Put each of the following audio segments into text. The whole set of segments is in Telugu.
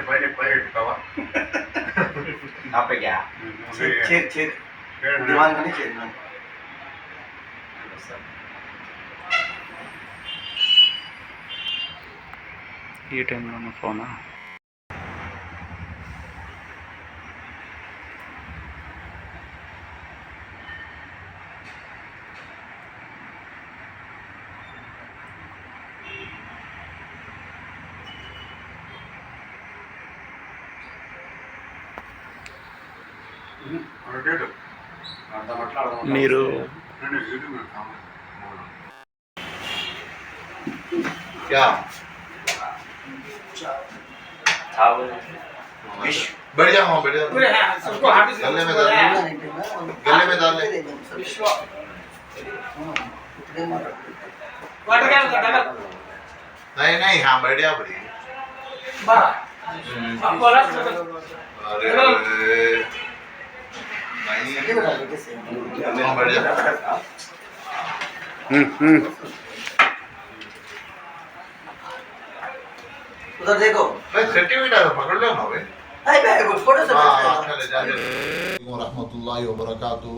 பழைய பழைய பழைய போவா அப்படியா சரி சரி. சரி திவான் பண்ணி சரி ఈ టైంలో ఫోనా మీరు نہیں نہیں ہاں بیٹھ جا بڑی नहीं हाँ बैठ जा హ్మ్, హ్మ్. उधर देखो नहीं सर्टिफिकेट है पकड़ लो ना भाई हाय भाई फोटो से रहमतुल्लाहि व बरकातहू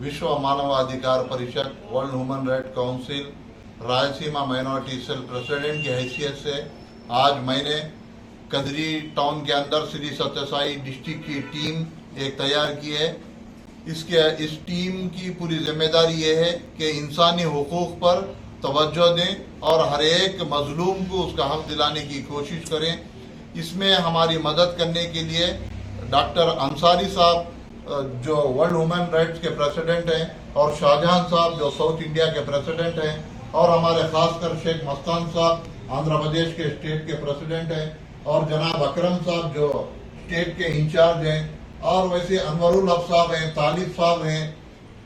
विश्व मानवाधिकार परिषद world human right council रायसीमा minority cell president की हैसियत से आज मैंने اس کے اس ٹیم کی پوری ذمہ داری یہ ہے کہ انسانی حقوق پر توجہ دیں اور ہر ایک مظلوم کو اس کا حق دلانے کی کوشش کریں۔ اس میں ہماری مدد کرنے کے لیے ڈاکٹر انصاری صاحب، جو ورلڈ وومن رائٹس کے پریسیڈنٹ ہیں، اور شاہجہاں صاحب، جو ساؤتھ انڈیا کے پریسیڈنٹ ہیں، اور ہمارے خاص کر شیخ مستان صاحب، آندھرا پردیش کے اسٹیٹ کے پریسیڈنٹ ہیں، اور جناب اکرم صاحب، جو اسٹیٹ کے انچارج ہیں اور ویسے انور الحب صاحب ہیں، طالب صاحب ہیں،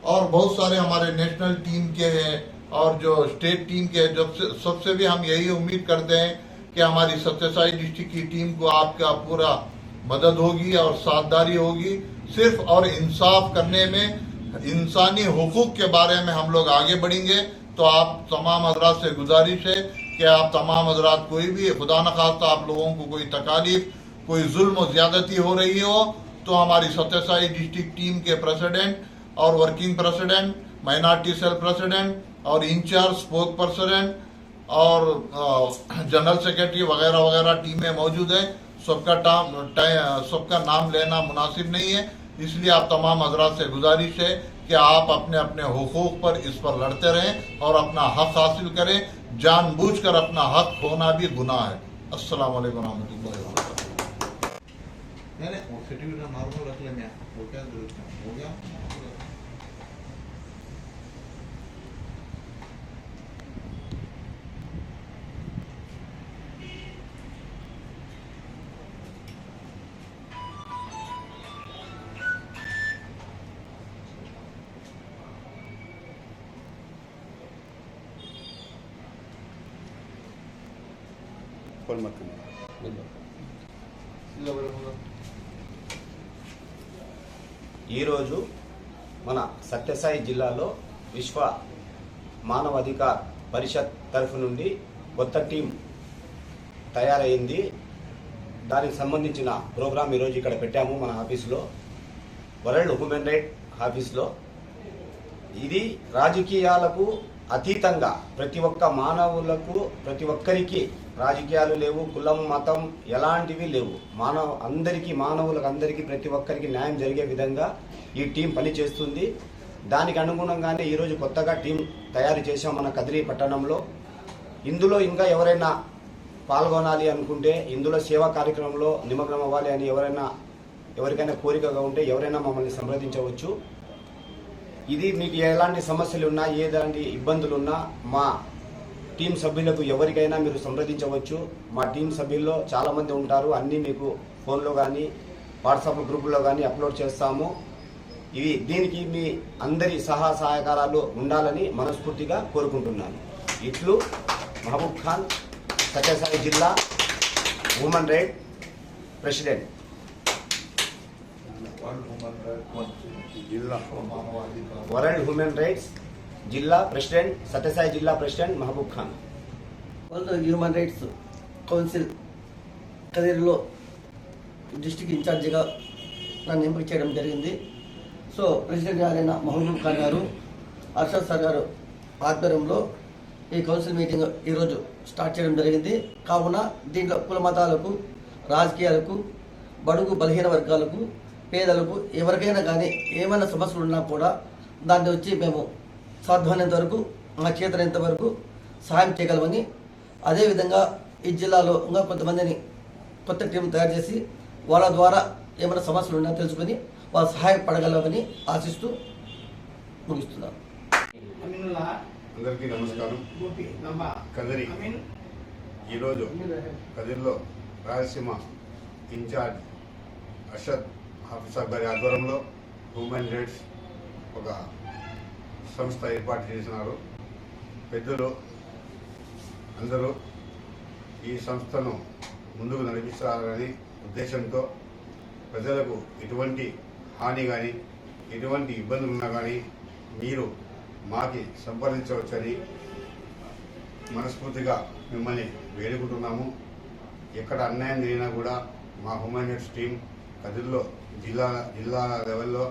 اور بہت سارے ہمارے نیشنل ٹیم کے ہیں، اور جو اسٹیٹ ٹیم کے ہیں جب سے سب سے بھی ہم یہی امید کرتے ہیں کہ ہماری ستیہ ڈسٹرکٹ کی ٹیم کو آپ کا پورا مدد ہوگی اور ساتھداری ہوگی۔ صرف اور انصاف کرنے میں، انسانی حقوق کے بارے میں ہم لوگ آگے بڑھیں گے۔ تو آپ تمام حضرات سے گزارش ہے کہ آپ تمام حضرات کوئی بھی، خدا نخواستہ آپ لوگوں کو کوئی تکالیف، کوئی ظلم و زیادتی ہو رہی ہو تو ہماری ستیہ ڈسٹرکٹ ٹیم کے پریسیڈنٹ اور ورکنگ پریسیڈنٹ مائنارٹی سیل پریسیڈنٹ اور انچارج اسپوک پریسیڈنٹ اور uh, جنرل سیکرٹری وغیرہ وغیرہ ٹیمیں موجود ہیں۔ سب کا سب کا نام لینا مناسب نہیں ہے۔ اس لیے آپ تمام حضرات سے گزارش ہے کہ آپ اپنے اپنے حقوق پر اس پر لڑتے رہیں اور اپنا حق حاصل کریں۔ جان بوجھ کر اپنا حق ہونا بھی گناہ ہے۔ السلام علیکم رحمۃ اللہ नहीं नहीं वो सर्टिफिकेट नॉर्मल रख लेंगे वो क्या जरूरत है हो गया ఈరోజు మన సత్యసాయి జిల్లాలో విశ్వ మానవాధికార పరిషత్ తరఫు నుండి కొత్త టీం తయారైంది. దానికి సంబంధించిన ప్రోగ్రాం ఈరోజు ఇక్కడ పెట్టాము మన ఆఫీసులో వరల్డ్ హ్యూమన్ రైట్ ఆఫీస్లో. ఇది రాజకీయాలకు అతీతంగా ప్రతి ఒక్క మానవులకు ప్రతి ఒక్కరికి రాజకీయాలు లేవు కులం మతం ఎలాంటివి లేవు. మానవ అందరికీ మానవులకు అందరికీ ప్రతి ఒక్కరికి న్యాయం జరిగే విధంగా ఈ టీం పనిచేస్తుంది. దానికి అనుగుణంగానే ఈరోజు కొత్తగా టీం తయారు చేశాం మన కదిరి పట్టణంలో. ఇందులో ఇంకా ఎవరైనా పాల్గొనాలి అనుకుంటే ఇందులో సేవా కార్యక్రమంలో నిమగ్నం అవ్వాలి అని ఎవరైనా ఎవరికైనా కోరికగా ఉంటే ఎవరైనా మమ్మల్ని సంప్రదించవచ్చు. ఇది మీకు ఎలాంటి సమస్యలు ఉన్నా ఏలాంటి ఇబ్బందులు ఉన్నా మా టీం సభ్యులకు ఎవరికైనా మీరు సంప్రదించవచ్చు. మా టీం సభ్యుల్లో చాలామంది ఉంటారు. అన్నీ మీకు ఫోన్లో కానీ వాట్సాప్ గ్రూపులో కానీ అప్లోడ్ చేస్తాము. ఇవి దీనికి మీ అందరి సహా సహకారాలు ఉండాలని మనస్ఫూర్తిగా కోరుకుంటున్నాను. ఇట్లు మహబూబ్ ఖాన్ సత్యసాయి జిల్లా women right president. World human rights జిల్లా ప్రెసిడెంట్ సత్యసాయి జిల్లా president Mahaboob Khan. World human rights council కదిరిలో district ఇన్ఛార్జిగా నన్ను ఎంపిక చేయడం జరిగింది. సో ప్రెసిడెంట్ గారైన మహబూబ్ ఖాన్ గారు అర్షద్ సార్ గారు ఆధ్వర్యంలో ఈ కౌన్సిల్ మీటింగ్ ఈరోజు స్టార్ట్ చేయడం జరిగింది. కావున దీంట్లో కుల మతాలకు రాజకీయాలకు బడుగు బలహీన వర్గాలకు పేదలకు ఎవరికైనా కానీ ఏమైనా సమస్యలు ఉన్నా కూడా దాన్ని వచ్చి మేము సాధ్యమైనంత వరకు మా చేతనంత వరకు సహాయం చేయగలమని అదేవిధంగా ఈ జిల్లాలో ఇంకా కొంతమందిని కొత్త టీం తయారు చేసి వాళ్ళ ద్వారా ఏమైనా సమస్యలు ఉన్నా తెలుసుకొని వాళ్ళు సహాయపడగలమని ఆశిస్తూ ముగిస్తున్నాను. అందరికీ నమస్కారం. కదిరి. ఈరోజు కదిరిలో రాయలసీమ ఇన్ఛార్జ్ అర్షద్ ఆఫీసర్ గారి ఆధ్వర్యంలో హ్యూమన్ రైట్స్ ఒక సంస్థ ఏర్పాటు చేసినారు. పెద్దలు అందరూ ఈ సంస్థను ముందుకు నడిపిస్తారని ఉద్దేశంతో ప్రజలకు ఎటువంటి హాని కానీ ఎటువంటి ఇబ్బందులు ఉన్నా కానీ మీరు మాకి సంప్రదించవచ్చని మనస్ఫూర్తిగా మిమ్మల్ని వేడుకుంటున్నాము. ఎక్కడ అన్యాయం జరిగినా కూడా మా హ్యూమన్ రైట్స్ టీం కదిరిలో జిల్లా జిల్లా లెవెల్లో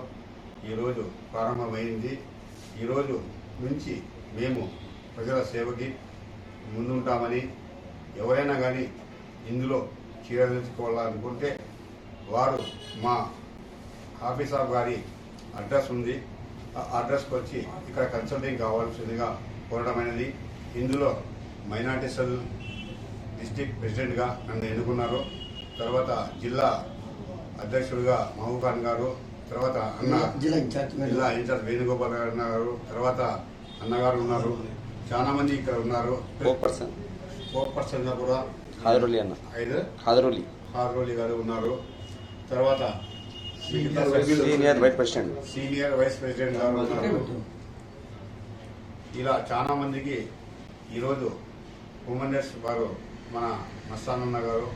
ఈరోజు ప్రారంభమైంది. ఈరోజు నుంచి మేము ప్రజల సేవకి ముందుంటామని ఎవరైనా కానీ ఇందులో చేరదలుచుకోవాలనుకుంటే వారు మా ఆఫీస్ ఆఫ్ గారి అడ్రస్ ఉంది. ఆ అడ్రస్కి వచ్చి ఇక్కడ కన్సల్టింగ్ కావాల్సిందిగా కోరడమైనది. ఇందులో మైనార్టీ సెల్ డిస్టిక్ ప్రెసిడెంట్గా నన్ను ఎన్నుకున్నారు. తర్వాత జిల్లా అధ్యక్షుడిగా మహబూబ్ ఖాన్ గారు తర్వాత అన్న జిల్లా ఇన్ఛార్జ్ వేణుగోపాల్ గారు ఉన్నారు తర్వాత అన్నగారు ఉన్నారు చాలా మంది ఇక్కడ ఉన్నారు. పర్సన్. ఫోర్ పర్సెంట్గా కూడా హాదరోలి అన్న. ఐదు హాదరోలి. హార్రోలి గారు ఉన్నారు. తర్వాత senior vice president. Senior vice president garu ఉన్నారు. ఇలా చాలా మందికి ఈరోజు హ్యూమన్ రైట్స్ వారు మన మస్తానన్న గారు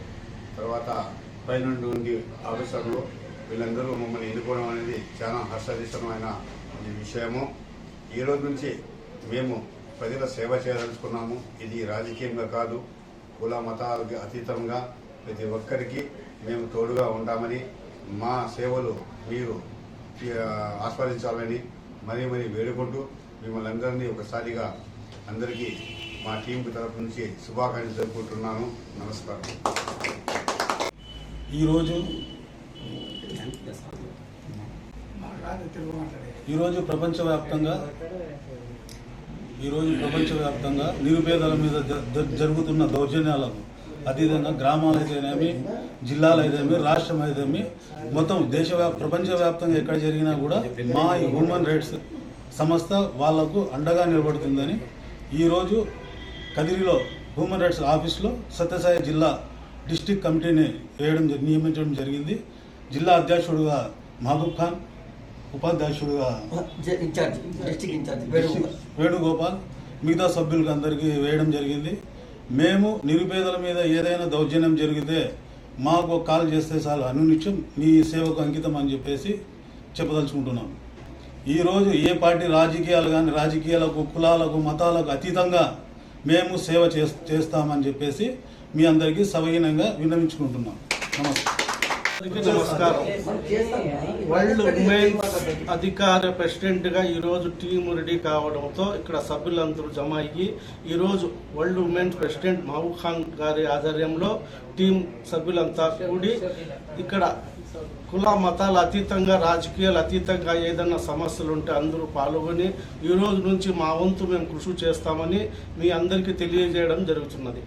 తర్వాత పైనుండి ఉండి ఆఫీసర్లు వీళ్ళందరూ మమ్మల్ని ఎన్నుకోవడం అనేది చాలా హర్షదీశమైన విషయము. ఈ రోజు నుంచి మేము ప్రజల సేవ చేయదలుచుకున్నాము ఇది రాజకీయంగా కాదు కుల మతాలకు అతీతంగా ప్రతి ఒక్కరికి మేము తోడుగా ఉంటామని మా సేవలు మీరు ఆస్వాదించాలని మరీ మరీ వేడుకుంటూ మిమ్మల్ని అందరినీ ఒకసారిగా అందరికీ మా టీం తరఫు నుంచి శుభాకాంక్షలు జరుపుకుంటున్నాను నమస్కారం. ఈరోజు ఈరోజు ప్రపంచవ్యాప్తంగా ఈరోజు ప్రపంచవ్యాప్తంగా నిరుపేదల మీద జ- జరుగుతున్న దౌర్జన్యాలకు అదేవిధంగా గ్రామాలు అయితేనేమి జిల్లాలు రాష్ట్రం అయితేమి మొత్తం దేశవ్యాప్ ప్రపంచవ్యాప్తంగా ఎక్కడ జరిగినా కూడా మా ఈ హ్యూమన్ రైట్స్ సంస్థ వాళ్ళకు అండగా నిలబడుతుందని ఈరోజు కదిరిలో హ్యూమన్ రైట్స్ ఆఫీస్లో సత్యసాయి జిల్లా డిస్టిక్ కమిటీని వేయడం నియమించడం జరిగింది. జిల్లా అధ్యక్షుడుగా మహబూబ్ ఖాన్ ఉపాధ్యక్షుడుగా వేణుగోపాల్ మిగతా సభ్యులకు అందరికీ వేయడం జరిగింది. మేము నిరుపేదల మీద ఏదైనా దౌర్జన్యం జరిగితే మాకు కాల్ చేస్తే చాలు అనునిత్యం మీ సేవకు అంకితం అని చెప్పేసి చెప్పదలుచుకుంటున్నాం. ఈరోజు ఏ పార్టీ రాజకీయాలు కానీ రాజకీయాలకు కులాలకు మతాలకు అతీతంగా మేము సేవ చేస్- చేస్తామని చెప్పేసి మీ అందరికీ సవినయంగా విన్నవించుకుంటున్నాం. నమస్కారం. వరల్డ్ ఉమెన్ అధికార ప్రెసిడెంట్గా ఈరోజు టీం రెడీ కావడంతో ఇక్కడ సభ్యులందరూ జమ అయ్యి ఈరోజు world women president Mahaboob Khan గారి ఆధ్వర్యంలో టీం సభ్యులంతా కూడి ఇక్కడ కుల మతాల అతీతంగా రాజకీయాలు అతీతంగా ఏదైనా సమస్యలు ఉంటే అందరూ పాల్గొని ఈ రోజు నుంచి మా వంతు మేము కృషి చేస్తామని మీ అందరికీ తెలియజేయడం జరుగుతున్నది.